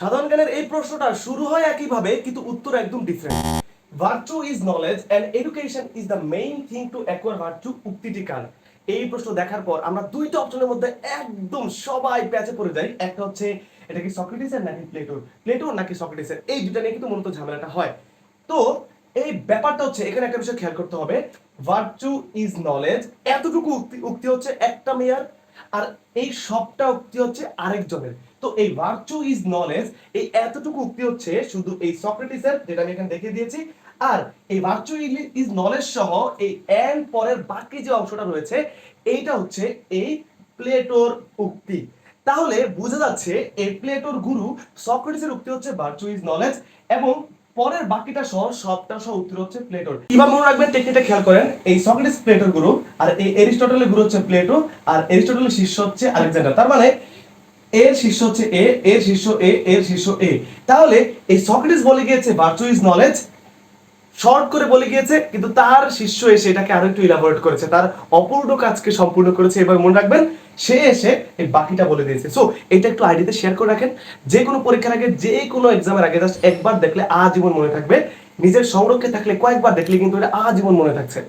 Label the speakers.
Speaker 1: সাধারণ জ্ঞানের এই প্রশ্নটা শুরু হয় একইভাবে, কিন্তু উত্তর একদম different virtue is knowledge and education is the main thing to acquire virtue উক্তিটি কার? এই প্রশ্ন দেখার পর আমরা দুইটা অপশনের মধ্যে একদম সবাই প্যাচে পড়ে যাই। একটা হচ্ছে, এটা কি সক্রেটিসের নাকি প্লেটোর? প্লেটোর নাকি সক্রেটিসের? এই দুটা নিয়ে কিন্তু মূলত ঝামেলাটা হয়। তো এই ব্যাপারটা হচ্ছে, এখানে একটা বিষয় খেয়াল করতে হবে। ভার্চু ইজ নলেজ এতটুকু উক্তি উক্তি হচ্ছে একটা মেয়ার। আর এই সবটা উক্তি হচ্ছে আরেকজনের। তো এই ভার্চু ইজ নলেজ এই এতটুকু উক্তি হচ্ছে শুধু এই সক্রেটিসের, যেটা আমি এখানে দেখিয়ে দিয়েছি। আর এই ভার্চু ইজ নলেজ সহ এই এন পরের বাকি যে অংশটা রয়েছে, এইটা হচ্ছে এই প্লেটোর উক্তি। তাহলে বোঝা যাচ্ছে এই প্লেটোর গুরু সক্রেটিসের উক্তি হচ্ছে ভার্চু ইজ নলেজ এবং পরের বাকিটা সহ সবটা সহ উত্তর হচ্ছে প্লেটোর কীভাবে মনে রাখবেন টেকনিকটা খেয়াল করেন, এই সক্রেটিস প্লেটোর গুরু আর এই এরিস্টটলের গুরু হচ্ছে প্লেটো আর এরিস্টটলের শিষ্য হচ্ছে আলেকজান্ডার তার মানে এর শিষ্য হচ্ছে এ এর শিষ্য এ এর শিষ্য এ তাহলে এই সক্রেটিস বলে গিয়েছে ভার্চু ইজ নলেজ শর্ট করে বলে গিয়েছে, কিন্তু তার শিষ্য এসে এটাকে আরও একটু ইলাবোরেট করেছে। তার অপূর্ণ কাজকে সম্পূর্ণ করেছে। এবার মনে রাখবেন, সে এসে এই বাকিটা বলে দিয়েছে। সো এটা একটু আইডিতে শেয়ার করে রাখেন। যে কোনো পরীক্ষার আগে, যে কোনো এক্সামের আগে জাস্ট একবার দেখলে আজীবন মনে থাকবে। নিজের সংরক্ষে থাকলে কয়েকবার দেখলে কিন্তু এটা আজীবন মনে থাকছে।